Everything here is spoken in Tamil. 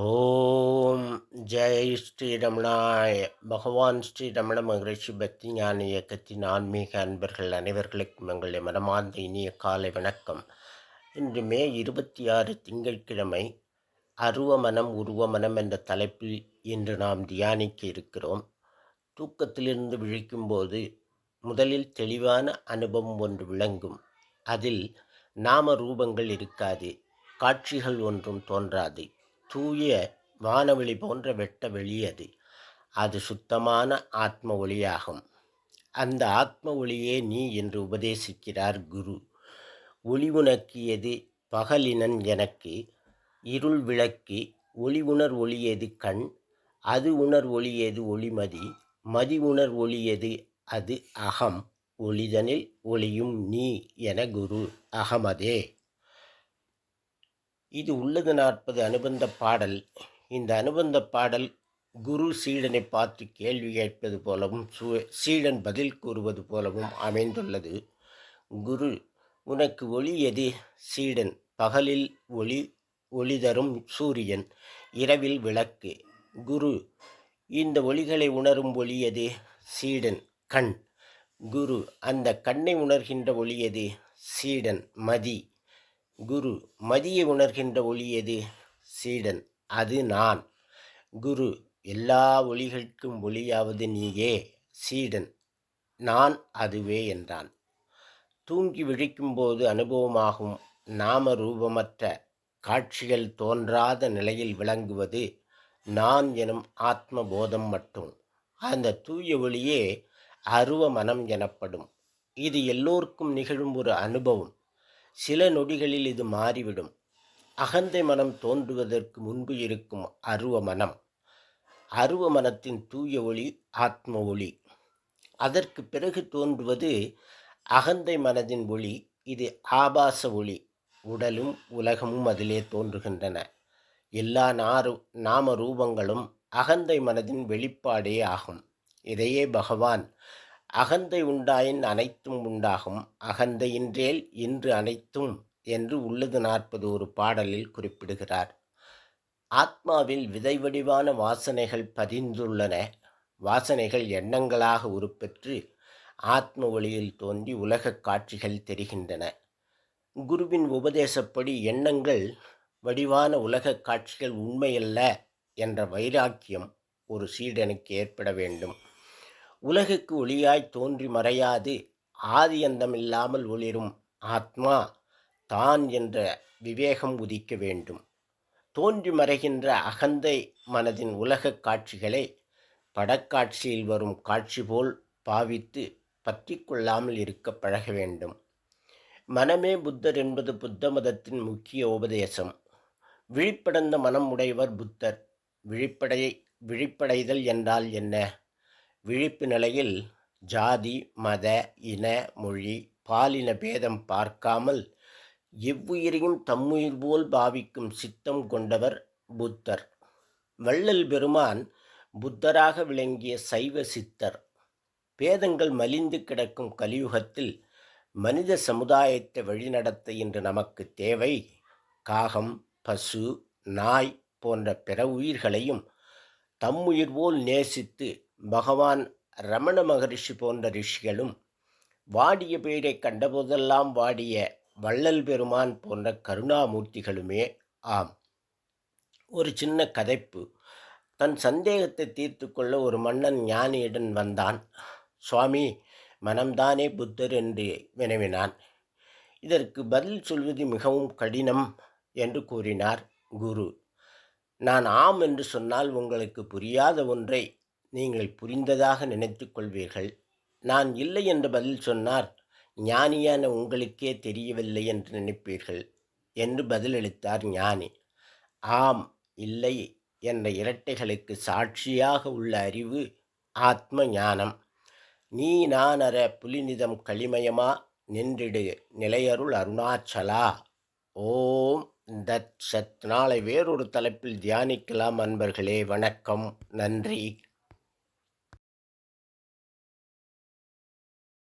ஓம் ஜெய் ஸ்ரீரமணாய. பகவான் ஸ்ரீரமண மகரிஷி பக்தி ஞான இயக்கத்தின் ஆன்மீக அன்பர்கள் அனைவர்களுக்கும் எங்களுடைய மனமார்ந்த இனிய காலை வணக்கம். இன்று மே இருபத்தி ஆறு திங்கட்கிழமை அருவமனம் உருவமனம் என்ற தலைப்பில் இன்று நாம் தியானிக்க இருக்கிறோம். தூக்கத்திலிருந்து விழிக்கும்போது முதலில் தெளிவான அனுபவம் ஒன்று விளங்கும். அதில் நாம ரூபங்கள் இருக்காது காட்சிகள் ஒன்றும் தோன்றாது. தூய வானவெளி போன்ற வெட்ட வெளி அது. அது சுத்தமான ஆத்ம ஒளியாகும். அந்த ஆத்ம ஒளியே நீ என்று உபதேசிக்கிறார் குரு. ஒளி உனக்கியது பகலினன் எனக்கு இருள் விளக்கு ஒளி உணர் ஒளியது கண் அது உணர் ஒளியது ஒளிமதி மதி உணர் ஒளியது அது அகம் ஒளிதனில் ஒளியும் நீ என குரு. அகமதே. இது உள்ளது நாற்பது அனுபந்த பாடல். இந்த அனுபந்த பாடல் குரு சீடனை பார்த்து கேள்வி கேட்பது போலவும் சீடன் பதில் கூறுவது போலவும் அமைந்துள்ளது. குரு உனக்கு ஒளி எது? சீடன் பகலில் ஒளி ஒளி தரும் சூரியன் இரவில் விளக்கு. குரு இந்த ஒளிகளை உணரும் ஒளியது சீடன் கண். குரு அந்த கண்ணை உணர்கின்ற ஒளியது சீடன் மதி. குரு மதியை உணர்கின்ற ஒளி எது? சீடன். அது நான். குரு எல்லா ஒளிகளுக்கும் ஒளியாவது நீயே. சீடன். நான் அதுவே என்றான். தூங்கி விழிக்கும்போது அனுபவமாகும் நாம ரூபமற்ற காட்சிகள் தோன்றாத நிலையில் விளங்குவது நான் எனும் ஆத்ம போதம் மட்டும். அந்த தூய ஒளியே அருவ மனம் எனப்படும். இது எல்லோருக்கும் நிகழும் ஒரு அனுபவம். சில நொடிகளில் இது மாறிவிடும். அகந்தை மனம் தோன்றுவதற்கு முன்பு இருக்கும் அருவ மனம் அருவ மனத்தின் தூய ஒளி ஆத்ம ஒளி. அதற்கு பிறகு தோன்றுவது அகந்தை மனதின் ஒளி இது ஆபாச ஒளி. உடலும் உலகமும் அதிலே தோன்றுகின்றன. எல்லா நாரு நாம ரூபங்களும் அகந்தை மனதின் வெளிப்பாடே ஆகும். இதையே பகவான் அகந்தை உண்டாயின் அனைத்தும் உண்டாகும். அகந்தையின்றேல் இன்று அனைத்தும் என்று உள்ளது நாற்பது ஒரு பாடலில் குறிப்பிடுகிறார். ஆத்மாவில் விதை வடிவான வாசனைகள் பதிந்துள்ளன. வாசனைகள் எண்ணங்களாக உருப்பெற்று ஆத்ம ஒளியில் தோன்றி உலகக் காட்சிகள் தெரிகின்றன. குருவின் உபதேசப்படி எண்ணங்கள் வடிவான உலகக் காட்சிகள் உண்மையல்ல என்ற வைராக்கியம் ஒரு சீடனுக்கு ஏற்பட வேண்டும். உலகுக்கு ஒளியாய் தோன்றி மறையாது. ஆதி அந்தமில்லாமல் ஒளிரும் ஆத்மா தான் என்ற விவேகம் உதிக்க வேண்டும். தோன்றி மறைகின்ற அகந்தை மனதின் உலகக் காட்சிகளை படக்காட்சியில் வரும் காட்சி போல் பாவித்து பற்றி கொள்ளாமல் இருக்க பழக வேண்டும். மனமே புத்தர் என்பது புத்த மதத்தின் முக்கிய உபதேசம். விழிப்படைந்த மனம் உடையவர் புத்தர். விழிப்படை விழிப்படைதல் என்றால் என்ன? விழிப்பு நிலையில் ஜாதி மத இன மொழி பாலின பேதம் பார்க்காமல் எவ்வுயிரையும் தம்முயிர் போல் பாவிக்கும் சித்தம் கொண்டவர் புத்தர். வள்ளல் பெருமான் புத்தராக விளங்கிய சைவ சித்தர். பேதங்கள் மலிந்து கிடக்கும் கலியுகத்தில் மனித சமுதாயத்தை வழிநடத்த இன்று நமக்கு தேவை. காகம் பசு நாய் போன்ற பிற உயிர்களையும் தம்முயிர் போல் நேசித்து பகவான் ரமண மகரிஷி போன்ற ரிஷிகளும் வாடிய பெயரை கண்டபோதெல்லாம் வாடிய வள்ளல் பெருமான் போன்ற கருணாமூர்த்திகளுமே ஆம். ஒரு சின்ன கதைப்பு. தன் சந்தேகத்தை தீர்த்து கொள்ள ஒரு மன்னன் ஞானியுடன் வந்தான். சுவாமி மனம்தானே புத்தர்? என்று வினவினான். இதற்கு பதில் சொல்வது மிகவும் கடினம் என்று கூறினார் குரு. நான் ஆம் என்று சொன்னால் உங்களுக்கு புரியாத ஒன்றை நீங்கள் புரிந்ததாக நினைத்து கொள்வீர்கள். நான் இல்லை என்று பதில் சொன்னார் ஞானியான உங்களுக்கே தெரியவில்லை என்று நினைப்பீர்கள் என்று பதிலளித்தார் ஞானி. ஆம் இல்லை என்ற இரட்டைகளுக்கு சாட்சியாக உள்ள அறிவு ஆத்ம ஞானம் நீ நான் அற புலிநிதம் களிமயமா நின்றிடு நிலையருள் அருணாச்சலா. ஓம் தத் சத். நாளை வேறொரு தலைப்பில் தியானிக்கலாம் அன்பர்களே. வணக்கம். நன்றி.